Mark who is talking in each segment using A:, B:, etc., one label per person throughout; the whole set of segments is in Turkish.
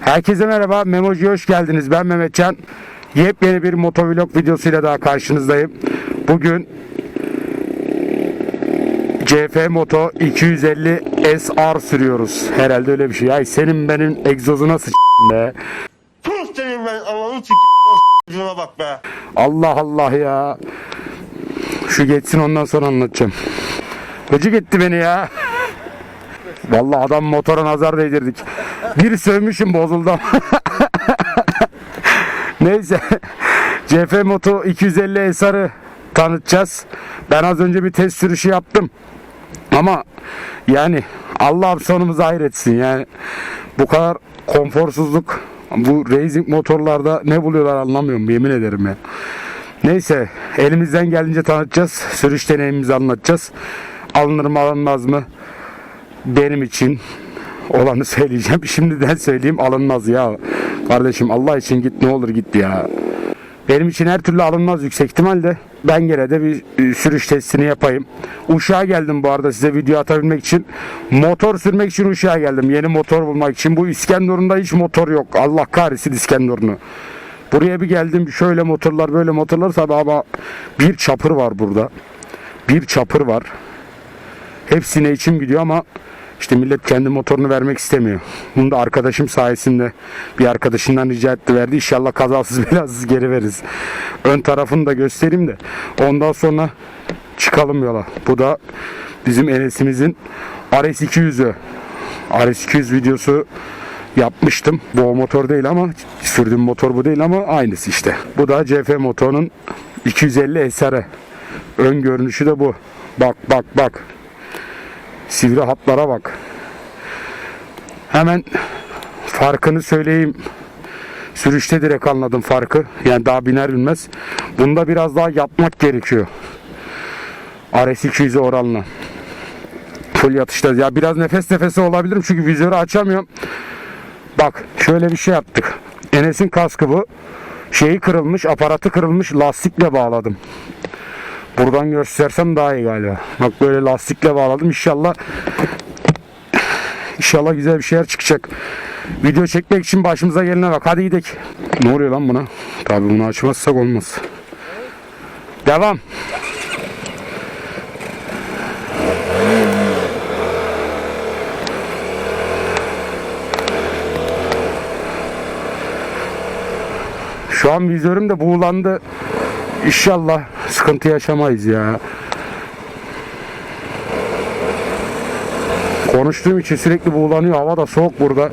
A: Herkese merhaba, Memoji'ye hoş geldiniz. Ben Mehmetcan. Yepyeni bir motovlog videosuyla daha karşınızdayım. Bugün CF Moto 250 SR sürüyoruz. Herhalde öyle bir şey. Ay senin benim egzozuna sıç be.
B: Sus senin ben ananı s*** o bak be.
A: Allah Allah ya. Şu geçsin ondan sonra anlatacağım. Gıcık etti beni ya. Vallahi adam motora nazar değdirdik. Bir sövmüşüm bozuldu. Neyse. CF Moto 250 SR'ı tanıtacağız. Ben az önce bir test sürüşü yaptım. Ama yani Allah'ım sonumuzu hayretsin yani. Bu kadar konforsuzluk bu racing motorlarda ne buluyorlar anlamıyorum yemin ederim ya. Neyse elimizden gelince tanıtacağız. Sürüş deneyimimizi anlatacağız. Alınır mı alınmaz mı? Benim için olanı söyleyeceğim. Şimdiden söyleyeyim alınmaz ya. Kardeşim Allah için git ne olur git ya. Benim için her türlü alınmaz yüksek ihtimalle. Ben gene de bir e, sürüş testini yapayım. Uşağa geldim bu arada size video atabilmek için. Motor sürmek için Uşağa geldim. Yeni motor bulmak için. Bu İskenderun'da hiç motor yok. Allah kahretsin İskenderun'u. Buraya bir geldim şöyle motorlar böyle motorlar tabi ama bir çapır var burada. Bir çapır var. Hepsine içim gidiyor ama işte millet kendi motorunu vermek istemiyor. Bunu da arkadaşım sayesinde bir arkadaşından rica etti verdi. İnşallah kazasız belasız geri veririz. Ön tarafını da göstereyim de ondan sonra çıkalım yola. Bu da bizim Enes'imizin RS200'ü. RS200 videosu yapmıştım. Bu o motor değil ama sürdüğüm motor bu değil ama aynısı işte. Bu da CF motorunun 250 SR'ı. Ön görünüşü de bu. Bak bak bak. Sivri hatlara bak. Hemen farkını söyleyeyim. Sürüşte direkt anladım farkı. Yani daha biner bilmez. Bunda biraz daha yapmak gerekiyor. RS200'e oranla. Full yatışta. Ya biraz nefes nefese olabilirim çünkü vizörü açamıyorum. Bak şöyle bir şey yaptık. Enes'in kaskı bu. Şeyi kırılmış, aparatı kırılmış, lastikle bağladım. Buradan göstersem daha iyi galiba. Bak böyle lastikle bağladım. İnşallah İnşallah güzel bir şeyler çıkacak. Video çekmek için başımıza gelene bak. Hadi gidelim. Ne oluyor lan buna? Tabii bunu açmazsak olmaz. Devam. Şu an vizörüm de buğulandı. İnşallah sıkıntı yaşamayız ya. Konuştuğum için sürekli buğulanıyor. Hava da soğuk burada.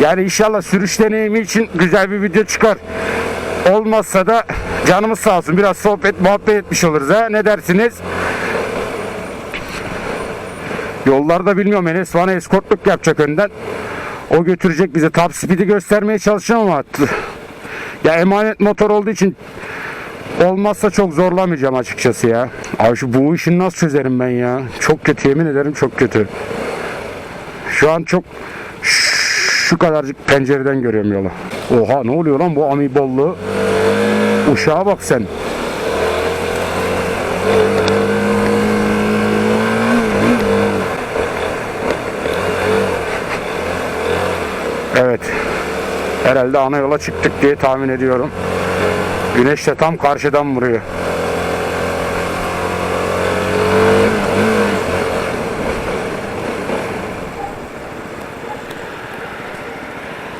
A: Yani inşallah sürüş deneyimi için güzel bir video çıkar. Olmazsa da canımız sağ olsun. Biraz sohbet muhabbet etmiş oluruz ha. Ne dersiniz? Yollarda bilmiyorum Enes bana eskortluk yapacak önden. O götürecek bize. Top speed'i göstermeye çalışacağım ama ya emanet motor olduğu için olmazsa çok zorlamayacağım açıkçası ya. Abi şu bu işini nasıl çözerim ben ya? Çok kötü yemin ederim çok kötü. Şu an çok şu kadarcık pencereden görüyorum yolu. Oha ne oluyor lan bu amibollu? Uşağa bak sen. Evet. Herhalde ana yola çıktık diye tahmin ediyorum. Güneş de tam karşıdan vuruyor.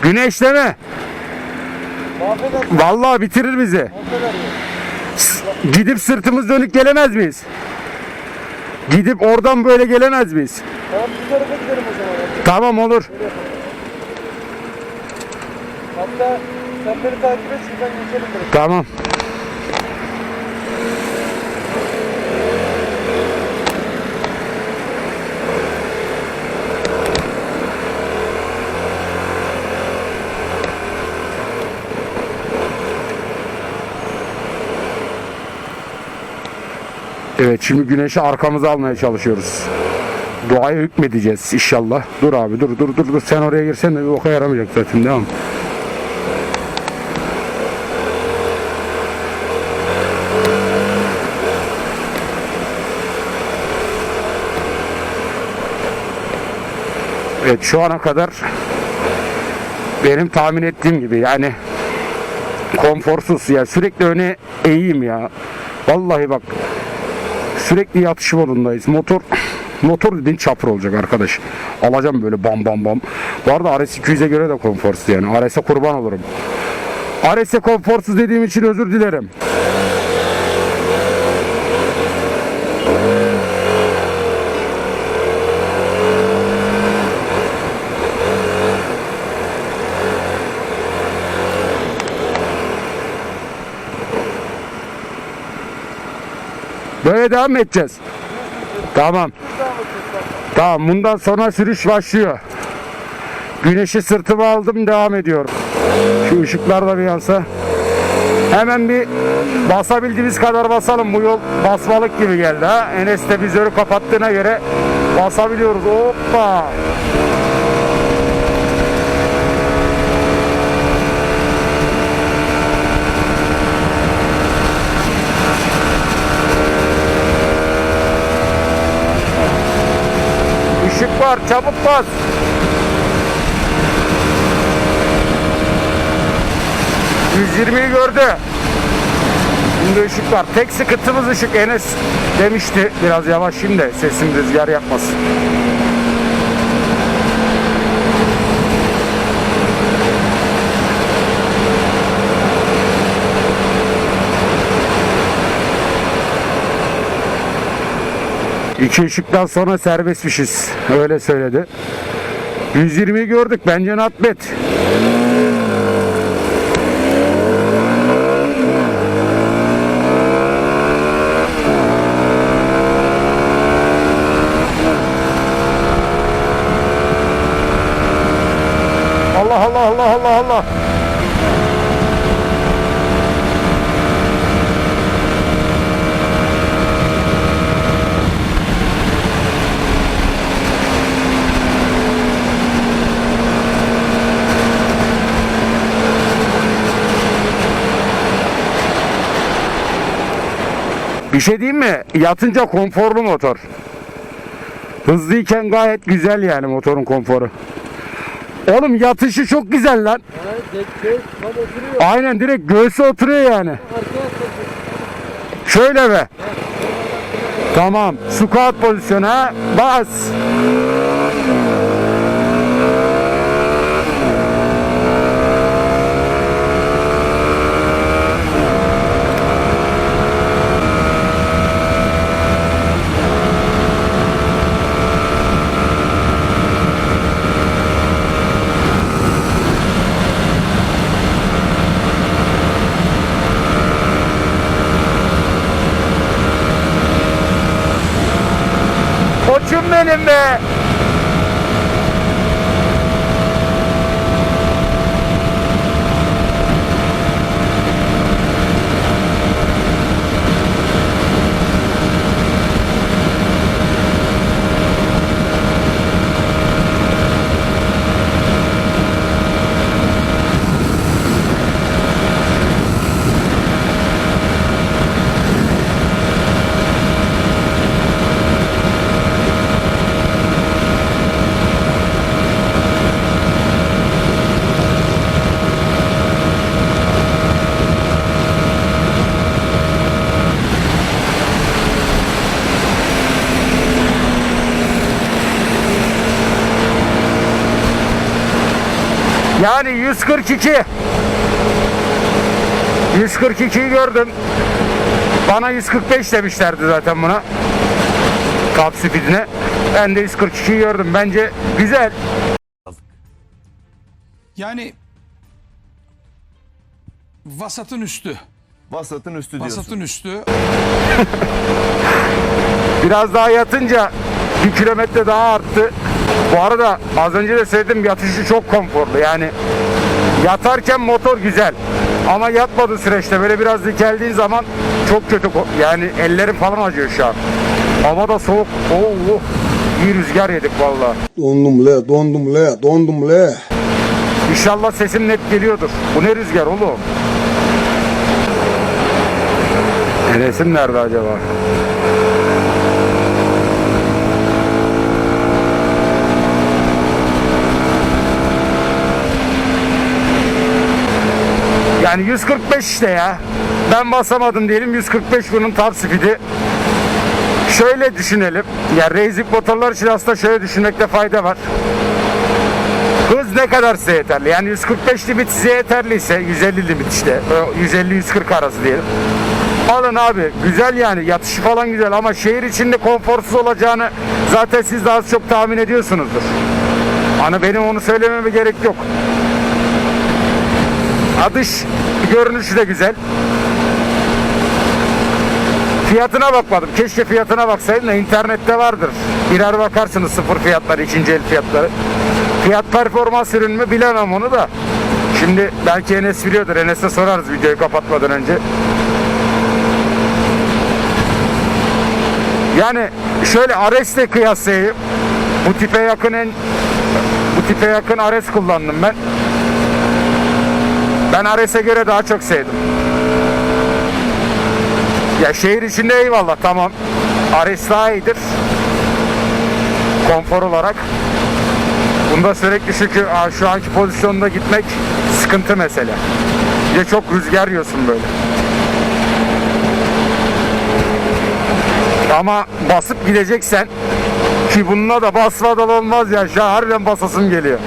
A: Güneşleme. Vallahi bitirir bizi. Gidip sırtımız dönük gelemez miyiz? Gidip oradan böyle gelemez miyiz?
C: Tamam bu tarafa gidelim o zaman.
A: Tamam olur.
C: Hatta sen beni takip et şuradan geçelim direkt.
A: Tamam. Evet şimdi güneşi arkamıza almaya çalışıyoruz. Doğaya hükmedeceğiz inşallah. Dur abi dur dur dur dur sen oraya girsen de bir boka yaramayacak zaten devam. Evet şu ana kadar benim tahmin ettiğim gibi yani konforsuz ya sürekli öne eğeyim ya. Vallahi bak sürekli yatış modundayız. Motor motor dediğin çapır olacak arkadaş. Alacağım böyle bam bam bam. Bu arada RS 200'e göre de konforsuz yani. RS'e kurban olurum. RS'e konforsuz dediğim için özür dilerim. Böyle devam edeceğiz? Tamam. Tamam bundan sonra sürüş başlıyor. Güneşi sırtıma aldım devam ediyorum. Şu ışıklar da bir yansa. Hemen bir basabildiğimiz kadar basalım. Bu yol basmalık gibi geldi ha. Enes de vizörü kapattığına göre basabiliyoruz. Hoppa. Işık var çabuk bas. ...120'yi gördü. Şimdi ışık var. Tek sıkıntımız ışık. Enes demişti biraz yavaş şimdi sesim rüzgar yapmasın. İki ışıktan sonra serbestmişiz. Öyle söyledi. 120'yi gördük. Bence not bad. Allah Allah Allah Allah Allah. Bir şey diyeyim mi? Yatınca konforlu motor. Hızlıyken gayet güzel yani motorun konforu. Oğlum yatışı çok güzel lan. Aynen direkt göğsü oturuyor yani. Şöyle be. Tamam. Squat pozisyonu ha. Bas. Koçum benim be. Yani 142. 142'yi gördüm. Bana 145 demişlerdi zaten buna. Top speedine. Ben de 142'yi gördüm. Bence güzel.
D: Yani vasatın üstü.
E: Vasatın üstü diyorsun.
D: Vasatın üstü.
A: Biraz daha yatınca bir kilometre daha arttı. Bu arada az önce de söyledim yatışı çok konforlu. Yani yatarken motor güzel. Ama yatmadığı süreçte böyle biraz dikeldiğin zaman çok kötü. Yani ellerim falan acıyor şu an. Hava da soğuk. Oo, oh. iyi rüzgar yedik vallahi.
F: Dondum le, dondum le, dondum le.
A: İnşallah sesim net geliyordur. Bu ne rüzgar oğlum? Enes'im nerede acaba? Yani 145 işte ya. Ben basamadım diyelim 145 bunun top speed'i. Şöyle düşünelim. Ya racing motorlar için aslında şöyle düşünmekte fayda var. Hız ne kadar size yeterli? Yani 145 limit size yeterliyse 150 limit işte. 150-140 arası diyelim. Alın abi. Güzel yani. Yatışı falan güzel ama şehir içinde konforsuz olacağını zaten siz daha az çok tahmin ediyorsunuzdur. Hani benim onu söylememe gerek yok. Adış görünüşü de güzel. Fiyatına bakmadım. Keşke fiyatına baksaydım da internette vardır. Birer bakarsınız sıfır fiyatları, ikinci el fiyatları. Fiyat performans ürün mü bilemem onu da. Şimdi belki Enes biliyordur. Enes'e sorarız videoyu kapatmadan önce. Yani şöyle Ares'le kıyaslayayım. Bu tipe yakın en bu tipe yakın Ares kullandım ben. Ben Ares'e göre daha çok sevdim. Ya şehir içinde eyvallah tamam. Ares daha iyidir. Konfor olarak. Bunda sürekli çünkü şu anki pozisyonda gitmek sıkıntı mesele. De çok rüzgar yiyorsun böyle. Ama basıp gideceksen ki bununla da basmadan olmaz ya. Şu harbiden basasım geliyor.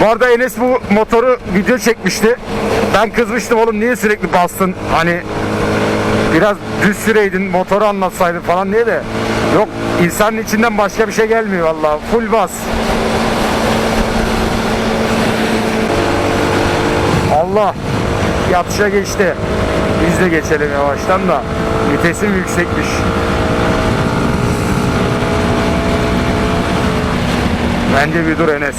A: Bu arada Enes bu motoru video çekmişti. Ben kızmıştım oğlum niye sürekli bastın? Hani biraz düz süreydin motoru anlatsaydın falan diye de. Yok insanın içinden başka bir şey gelmiyor vallahi. Full bas. Allah yatışa geçti. Biz de geçelim yavaştan da. Vitesim yüksekmiş. Bence bir dur Enes.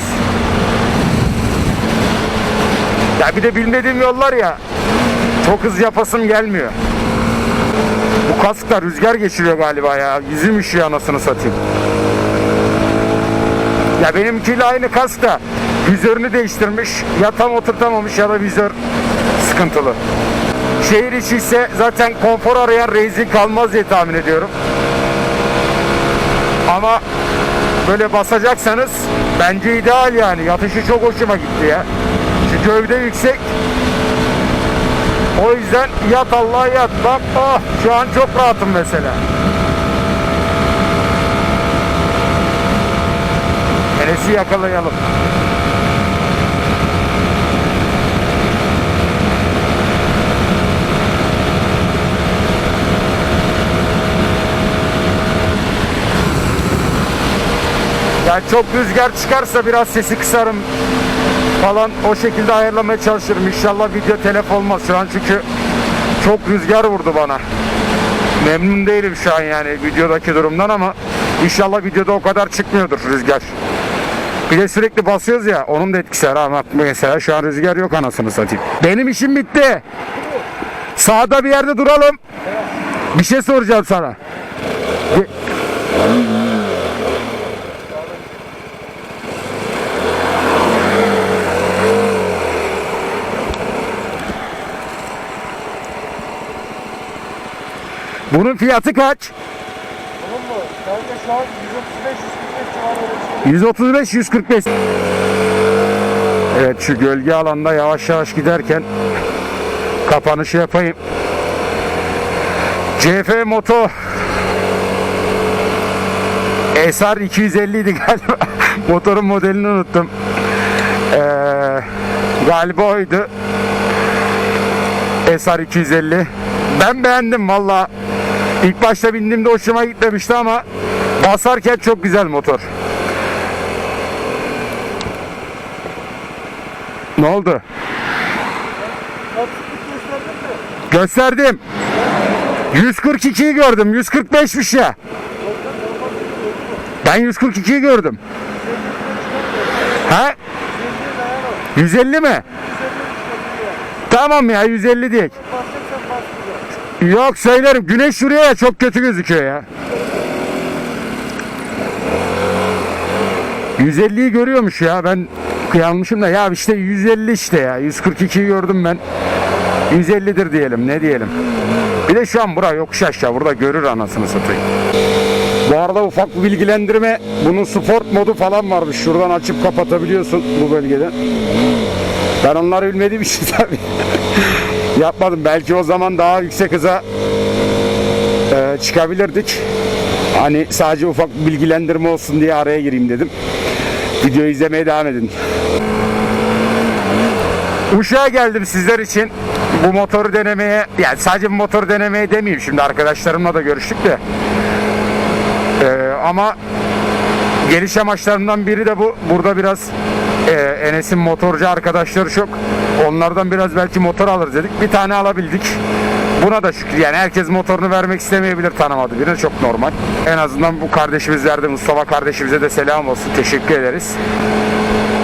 A: Ya bir de bilmediğim yollar ya. Çok hız yapasım gelmiyor. Bu kaskta rüzgar geçiriyor galiba ya. Yüzüm üşüyor anasını satayım. Ya benimkiyle aynı kask da vizörünü değiştirmiş. Ya tam oturtamamış ya da vizör sıkıntılı. Şehir içi ise zaten konfor arayan racing kalmaz diye tahmin ediyorum. Ama böyle basacaksanız bence ideal yani. Yatışı çok hoşuma gitti ya. Gövde yüksek. O yüzden yat Allah yat. Bak ah şu an çok rahatım mesela. Enes'i yakalayalım. Yani çok rüzgar çıkarsa biraz sesi kısarım falan o şekilde ayarlamaya çalışırım. İnşallah video telef olmaz şu an çünkü çok rüzgar vurdu bana. Memnun değilim şu an yani videodaki durumdan ama inşallah videoda o kadar çıkmıyordur rüzgar. Bir de sürekli basıyoruz ya onun da etkisi var ama mesela şu an rüzgar yok anasını satayım. Benim işim bitti. Sağda bir yerde duralım. Bir şey soracağım sana. Ge- Bunun fiyatı kaç?
C: Tamam mı? Kanka şu an 135 145 civarı öyle bir şey.
A: 135 145. Evet şu gölge alanda yavaş yavaş giderken kapanışı yapayım. CF Moto SR 250 idi galiba. Motorun modelini unuttum. Ee, galiba oydu. SR 250. Ben beğendim valla. İlk başta bindiğimde hoşuma gitmemişti ama basarken çok güzel motor. Ne oldu? Gösterdim. 142'yi gördüm. 145'miş ya. Ben 142'yi gördüm. Ha? 150 mi? Tamam ya 150 diye. Yok söylerim. Güneş şuraya ya çok kötü gözüküyor ya. 150'yi görüyormuş ya. Ben yanlışım da ya işte 150 işte ya. 142'yi gördüm ben. 150'dir diyelim. Ne diyelim? Bir de şu an bura yokuş aşağı. Burada görür anasını satayım. Bu arada ufak bir bilgilendirme. Bunun sport modu falan varmış. Şuradan açıp kapatabiliyorsun bu bölgeden. Ben onları bilmediğim için tabii yapmadım. Belki o zaman daha yüksek hıza e, çıkabilirdik. Hani sadece ufak bilgilendirme olsun diye araya gireyim dedim. Videoyu izlemeye devam edin. Uşak'a geldim sizler için. Bu motoru denemeye, yani sadece bu motoru denemeye demeyeyim şimdi arkadaşlarımla da görüştük de. Ee, ama geliş amaçlarından biri de bu. Burada biraz e, Enes'in motorcu arkadaşları çok. Onlardan biraz belki motor alırız dedik. Bir tane alabildik. Buna da şükür. Yani herkes motorunu vermek istemeyebilir tanımadı birine. Çok normal. En azından bu kardeşimizlerde Mustafa kardeşimize de selam olsun. Teşekkür ederiz.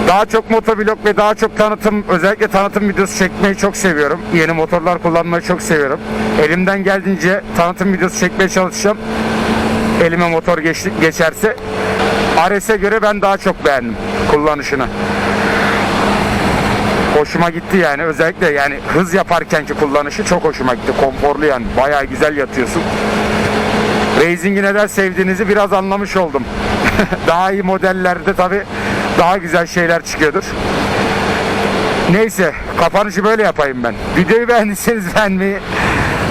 A: Daha çok motovlog ve daha çok tanıtım, özellikle tanıtım videosu çekmeyi çok seviyorum. Yeni motorlar kullanmayı çok seviyorum. Elimden geldiğince tanıtım videosu çekmeye çalışacağım. Elime motor geçti, geçerse. Ares'e göre ben daha çok beğendim kullanışını. Hoşuma gitti yani özellikle yani hız yaparkenki kullanışı çok hoşuma gitti. Konforlu yani bayağı güzel yatıyorsun. Racing'i neden sevdiğinizi biraz anlamış oldum. daha iyi modellerde tabi daha güzel şeyler çıkıyordur. Neyse kapanışı böyle yapayım ben. Videoyu beğendiyseniz beğenmeyi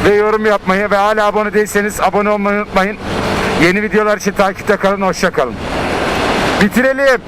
A: ve yorum yapmayı ve hala abone değilseniz abone olmayı unutmayın. Yeni videolar için takipte kalın. Hoşça kalın. Bitirelim.